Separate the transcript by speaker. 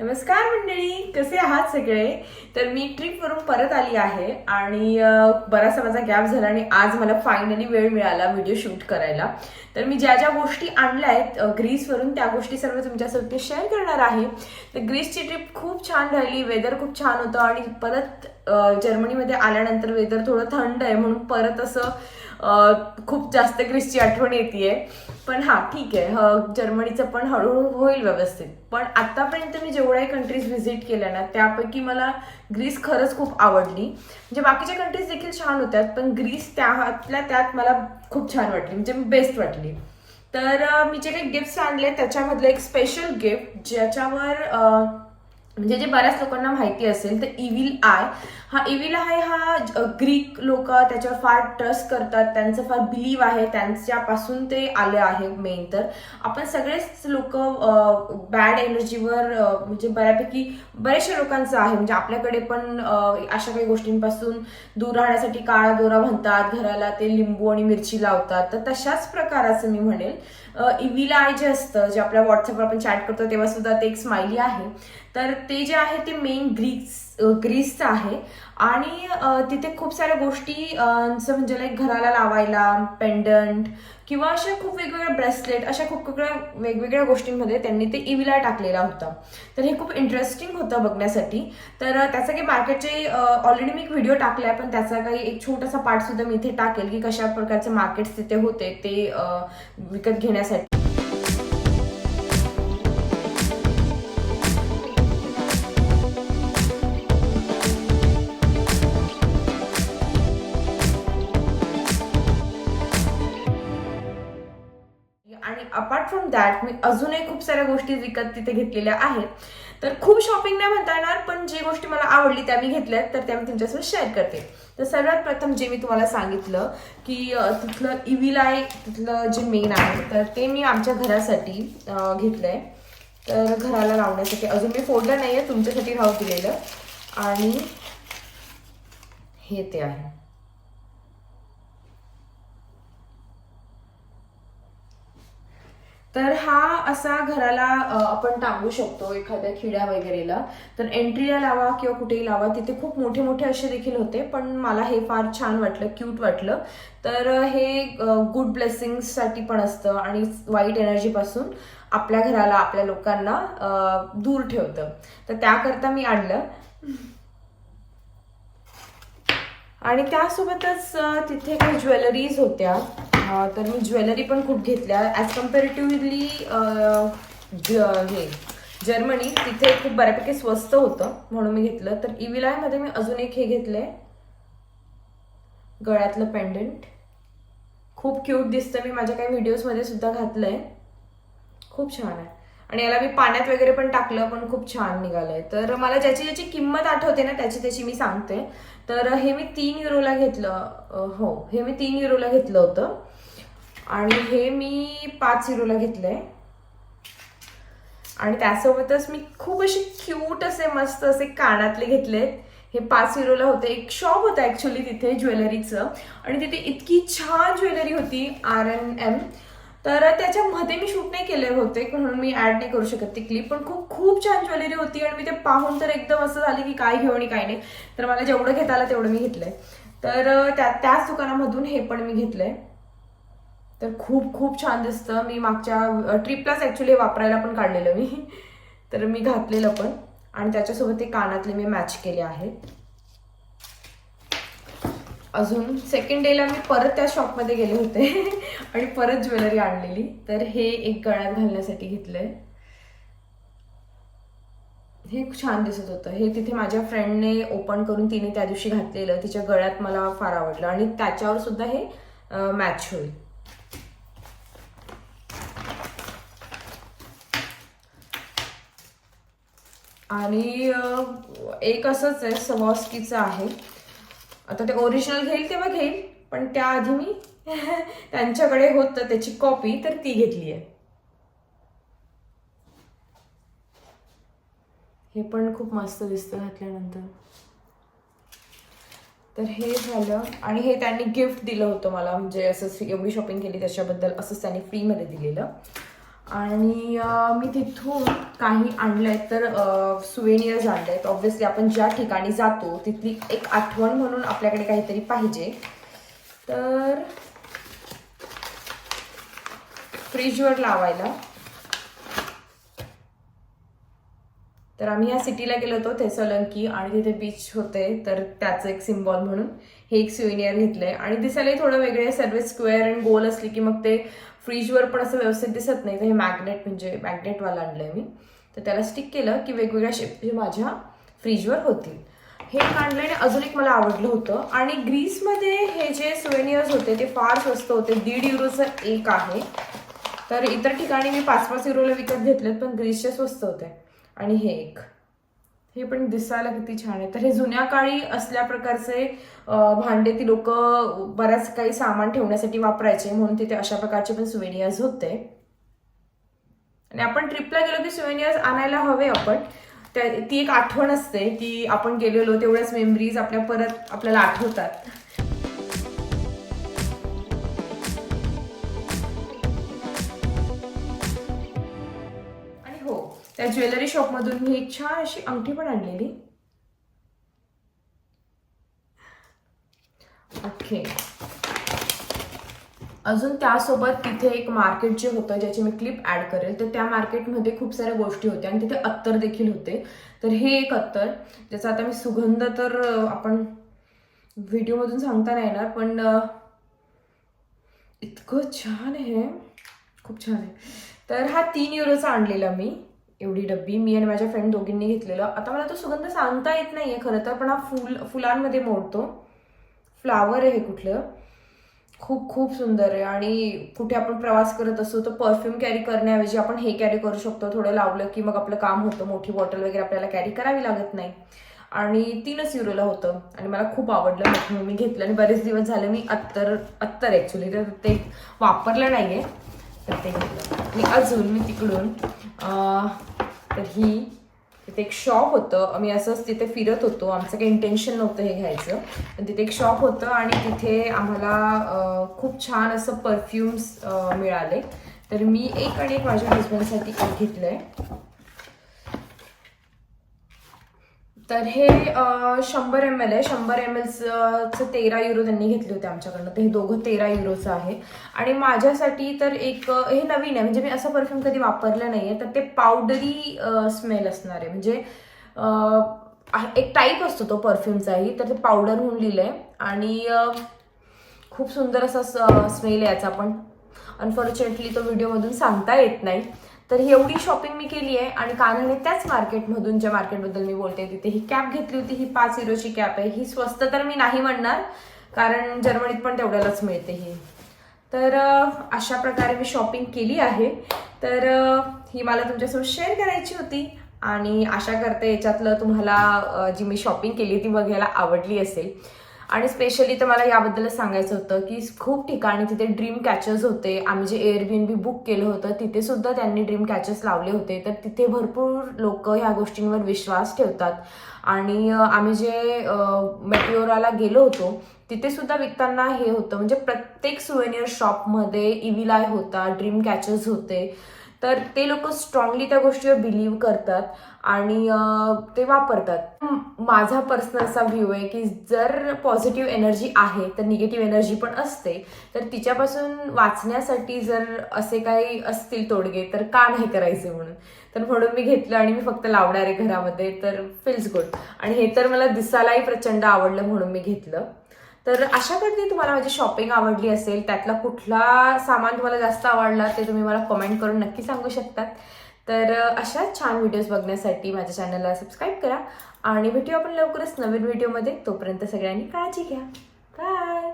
Speaker 1: नमस्कार मंडळी कसे आहात सगळे? तर मी ट्रिपवरून परत आली आहे आणि बराचसा माझा गॅप झाला आणि आज मला फायनली वेळ मिळाला व्हिडिओ शूट करायला. तर मी ज्या ज्या गोष्टी आणल्या आहेत ग्रीसवरून त्या गोष्टी सर्व तुमच्यासोबत शेअर करणार आहे. तर ग्रीसची ट्रिप खूप छान राहिली वेदर खूप छान होतं आणि परत जर्मनीमध्ये आल्यानंतर वेदर थोडं थंड आहे म्हणून परत असं खूप जास्त ग्रीसची आठवण येते पण हा ठीक आहे. ह- जर्मनीचं पण हळूहळू होईल व्यवस्थित. पण आतापर्यंत मी जेवढ्याही कंट्रीज व्हिजिट केल्या ना त्यापैकी मला ग्रीस खरंच खूप आवडली. म्हणजे बाकीच्या कंट्रीज देखील छान होत्या पण ग्रीस त्यातल्या त्यात मला खूप छान वाटली. म्हणजे बेस्ट वाटली. तर मी जे काही गिफ्ट्स आणले त्याच्यामधलं एक स्पेशल गिफ्ट ज्याच्यावर म्हणजे जे बऱ्याच लोकांना माहिती असेल तर इव्हिल आय हा इव्हिल आय हा ग्रीक लोक त्याच्यावर फार ट्रस्ट करतात त्यांचं फार बिलीव आहे त्यांच्यापासून ते आले आहे मेन तर. आपण सगळेच लोक बॅड एनर्जीवर म्हणजे बऱ्यापैकी बऱ्याचशा लोकांचं आहे. म्हणजे आपल्याकडे पण अशा काही गोष्टींपासून दूर राहण्यासाठी काळा दोरा म्हणतात घराला ते लिंबू आणि मिरची लावतात. तर तशाच प्रकाराचं मी म्हणेल. इव्हिल आय जे असतं जे आपल्या व्हॉट्सअपवर आपण चॅट करतो तेव्हा सुद्धा ते एक स्माइली आहे. तर ते जे आहे ते मेन ग्रीस ग्रीसचं आहे. आणि तिथे खूप साऱ्या गोष्टी म्हणजे लाईक घराला लावायला पेंडंट किंवा अशा खूप वेगवेगळ्या ब्रेसलेट अशा खूप वेगळ्या वेगवेगळ्या गोष्टींमध्ये त्यांनी ते इविला टाकलेला होता. तर हे खूप इंटरेस्टिंग होतं बघण्यासाठी. तर त्याचा काही मार्केटचे ऑलरेडी मी एक व्हिडिओ टाकलाय पण त्याचा काही एक छोटासा पार्ट सुद्धा मी इथे टाकेल की कशा प्रकारचे मार्केट्स तिथे होते ते विकत घेण्यासाठी. अपार्ट फ्रॉम दॅट मी अजूनही खूप साऱ्या गोष्टी विकत तिथे घेतलेल्या आहेत. तर खूप शॉपिंग नाही म्हणता येणार पण जे गोष्टी मला आवडली त्या मी घेतल्यात तर त्या मी तुमच्यासोबत शेअर करते. तर सर्वात प्रथम जे मी तुम्हाला सांगितलं की अं, तिथलं इव्हिलाय तिथलं जे मेन आहे तर ते मी आमच्या घरासाठी घेतलं घेतलंय. तर घराला लावण्यासाठी अजून मी फोडलं नाही आहे तुमच्यासाठी राहू दिलेलं. आणि हे ते आहे. तर हा असा घराला आपण टांगू शकतो एखाद्या खिड्या वगैरेला. तर एंट्रीला लावा किंवा कुठेही लावा. तिथे खूप मोठे मोठे असे देखील होते पण मला हे फार छान वाटलं क्यूट वाटलं. तर हे गुड ब्लेसिंगसाठी पण असतं आणि वाईट एनर्जीपासून आपल्या घराला आपल्या लोकांना दूर ठेवतं. तर त्याकरता मी आणलं. आणि त्यासोबतच तिथे काही ज्वेलरीज होत्या. तर मी ज्वेलरी पण खूप घेतल्या ॲज कम्पॅरेटिव्हली हे जर्मनी तिथे खूप बऱ्यापैकी स्वस्त होतं म्हणून मी घेतलं. तर इविलायमध्ये मी अजून एक हे घेतलंय. गळ्यातलं पेंडंट खूप क्यूट दिसतं. मी माझ्या काही व्हिडिओजमध्ये सुद्धा घातलं आहे खूप छान आहे. आणि याला मी पाण्यात वगैरे पण टाकलं पण खूप छान निघालं आहे तर मला ज्याची ज्याची किंमत आठवते ना त्याची त्याची मी सांगते. तर हे मी तीन युरोला घेतलं. हो हे मी तीन युरोला घेतलं होतं. आणि हे मी पाच युरोला घेतलंय. आणि त्यासोबतच मी खूप असे क्यूट असे मस्त असे कानातले घेतलेत. हे पाच युरोला होते. एक शॉप होता ऍक्च्युली तिथे ज्वेलरीचं. आणि तिथे इतकी छान ज्वेलरी होती आर एन एम तर त्याच्यामध्ये मी शूट नाही केले होते म्हणून मी ऍड नाही करू शकत ती क्लिप पण खूप खूप छान ज्वेलरी होती आणि मी ते पाहून तर एकदम असं झालं की काय घेऊ आणि काय नाही. तर मला जेवढं घेता आलं तेवढं मी घेतलंय. तर त्या त्याच दुकानामधून हे पण मी घेतलंय. तर खूप खूप छान दिसतं. मी मागच्या ट्रिपलाच ॲक्च्युली वापरायला पण काढलेलं मी. तर मी घातलेलं पण. आणि त्याच्यासोबत ते कानातले मी मॅच केले आहेत अजून सेकंड डेला मी परत त्या शॉपमध्ये गेले होते. आणि परत ज्वेलरी आणलेली. तर हे एक गळ्यात घालण्यासाठी घेतलंय. हे खूप छान दिसत होतं. हे तिथे माझ्या फ्रेंडने ओपन करून तिने त्या दिवशी घातलेलं. तिच्या गळ्यात मला फार आवडलं. आणि त्याच्यावर सुद्धा हे मॅच होईल. आणि एक असंच आहे सवॉस्कीचं आहे. आता ते ओरिजिनल घेईल तेव्हा घेईल पण त्याआधी मी त्यांच्याकडे होतं त्याची कॉपी तर ती घेतली आहे हे पण खूप मस्त दिसतं घातल्यानंतर. तर हे झालं आणि हे त्यांनी गिफ्ट दिलं होतं मला म्हणजे असं एवढी शॉपिंग केली त्याच्याबद्दल असंच त्यांनी फ्रीमध्ये दिलेलं. आणि मी तिथून काही आणलंय तर सुवेनियर्स आणले आहेत ऑब्व्हियसली आपण ज्या ठिकाणी जातो तिथली एक आठवण म्हणून आपल्याकडे काहीतरी पाहिजे. तर फ्रीजवर लावायला. तर आम्ही या सिटीला गेलो होतो थेसलंकी आणि तिथे बीच होते. तर त्याचं एक सिम्बॉल म्हणून हे एक सुविनियर घेतलंय. आणि दिसायलाही थोडं वेगळे सर्विस स्क्वेअर आणि गोल असली की मग ते फ्रीजवर पण असं व्यवस्थित दिसत नाही. तर हे मॅग्नेट म्हणजे मॅग्नेटवाला आणलंय मी. तर त्याला स्टिक केलं की वेगवेगळ्या शेप माझ्या फ्रीजवर होतील. हे एक आणि अजून एक मला आवडलं होतं. आणि ग्रीसमध्ये हे जे सुवेनियर्स होते ते फार स्वस्त होते. दीड युरोचं एक आहे. तर इतर ठिकाणी मी पाच पाच युरोला विकत घेतलेत पण ग्रीसचे स्वस्त होते आणि हे एक. हे पण दिसायला किती छान आहे. तर हे जुन्या काळी असल्या प्रकारचे भांडे ती लोक बऱ्याच काही सामान ठेवण्यासाठी वापरायचे. म्हणून तिथे अशा प्रकारचे पण सुवेनियर्स होते. आणि आपण ट्रिपला गेलो की सुवेनियर्स आणायला हवे आपण. त्या ती एक आठवण असते की आपण गेलेलो तेवढ्याच मेमरीज आपल्या परत आपल्याला आठवतात. त्या ज्वेलरी शॉपमधून मी एक छान अशी अंगठी पण आणलेली. ओके अजून त्यासोबत तिथे एक मार्केट जे होतं ज्याची मी क्लिप ॲड करेल तर त्या मार्केटमध्ये खूप साऱ्या गोष्टी होत्या आणि तिथे अत्तर देखील होते. तर हे एक अत्तर ज्याचा आता मी सुगंध तर आपण व्हिडिओमधून सांगता नाही येणार पण इतकं छान आहे. खूप छान आहे. तर हा तीन युरोचा आणलेला मी. एवढी डब्बी मी आणि माझ्या फ्रेंड दोघींनी घेतलेलं. आता मला तो सुगंध सांगता येत नाही आहे खरं तर पण हा फुल फुलांमध्ये मोडतो. फ्लावर आहे हे कुठलं? खूप खूप सुंदर आहे. आणि कुठे आपण प्रवास करत असतो तर परफ्यूम कॅरी करण्याऐवजी आपण हे कॅरी करू शकतो. थोडं लावलं की मग आपलं काम होतं. मोठी बॉटल वगैरे आपल्याला कॅरी करावी लागत नाही. आणि तीनच युरोला होतं. आणि मला खूप आवडलं. म्हणून मी घेतलं आणि बरेच दिवस झाले मी अत्तर अत्तर ॲक्च्युली तर ते वापरलं नाही आहे तर ते घेतलं. आणि अजून मी तिकडून तर ही तिथे एक शॉप होतं. आम्ही असंच तिथे फिरत होतो. आमचं काही इंटेन्शन नव्हतं हे घ्यायचं. पण तिथे एक शॉप होतं आणि तिथे आम्हाला खूप छान असं परफ्युम्स मिळाले. तर मी एक आणि एक माझ्या हजबंडसाठी घेतलं आहे तर हे शंभर एम एल आहे. शंभर एम एलचं तेरा युरो त्यांनी घेतले होते आमच्याकडनं. तर हे दोघं तेरा युरोचं आहे. आणि माझ्यासाठी तर एक हे नवीन आहे. म्हणजे मी असं परफ्यूम कधी वापरलं नाही आहे तर ते पावडरी स्मेल असणार आहे. म्हणजे एक टाईप असतो तो परफ्यूमचाही तर ते पावडर होऊन लिहिलं आहे आणि खूप सुंदर असा स्मेल आहे याचा पण. अनफॉर्च्युनेटली तो व्हिडिओमधून सांगता येत नाही. तर ही एवढी शॉपिंग मी केली आहे आणि कानाने त्याच मार्केटमधून ज्या मार्केटबद्दल मी बोलते तिथे ही कॅप घेतली होती ही पाच हिरोची कॅप आहे. ही स्वस्त तर मी नाही म्हणणार कारण जर्मनीत पण तेवढ्यालाच मिळते ही. तर अशा प्रकारे मी शॉपिंग केली आहे. तर ही मला तुमच्यासोबत शेअर करायची होती आणि आशा करते याच्यातलं तुम्हाला जी मी शॉपिंग केली ती बघायला आवडली असेल. आणि स्पेशली तर मला याबद्दलच सांगायचं होतं की खूप ठिकाणी तिथे ड्रीम कॅचर्स होते. आम्ही जे एअरबीएनबी बुक केलं होतं तिथे सुद्धा त्यांनी ड्रीम कॅचर्स लावले होते. तर तिथे भरपूर लोक ह्या गोष्टींवर विश्वास ठेवतात. आणि आम्ही जे मेटिओराला गेलो होतो तिथे सुद्धा विकताना हे होतं. म्हणजे प्रत्येक सुवेनियर शॉपमध्ये इव्हिलाय होता ड्रीम कॅचर्स होते. तर ते लोक स्ट्रॉंगली त्या गोष्टीवर बिलीव्ह करतात आणि ते वापरतात. माझा पर्सनल असा व्ह्यू आहे की जर पॉझिटिव्ह एनर्जी आहे तर निगेटिव्ह एनर्जी पण असते. तर तिच्यापासून वाचण्यासाठी जर असे काही असतील तोडगे तर का नाही करायचे म्हणून? तर म्हणून मी घेतलं आणि मी फक्त लावणार आहे घरामध्ये तर फील्स गुड आणि हे तर मला दिसायलाही प्रचंड आवडलं म्हणून मी घेतलं. तर अशा करते तुम्हाला माझी शॉपिंग आवडली असेल त्यातला कुठला सामान तुम्हाला जास्त आवडला ते तुम्ही मला कमेंट करून नक्की सांगू शकतात. तर अशा छान व्हिडिओज बघण्यासाठी माझ्या चॅनलला सबस्क्राईब करा आणि भेटू आपण लवकरच नवीन व्हिडिओमध्ये तोपर्यंत सगळ्यांनी काळजी घ्या. बाय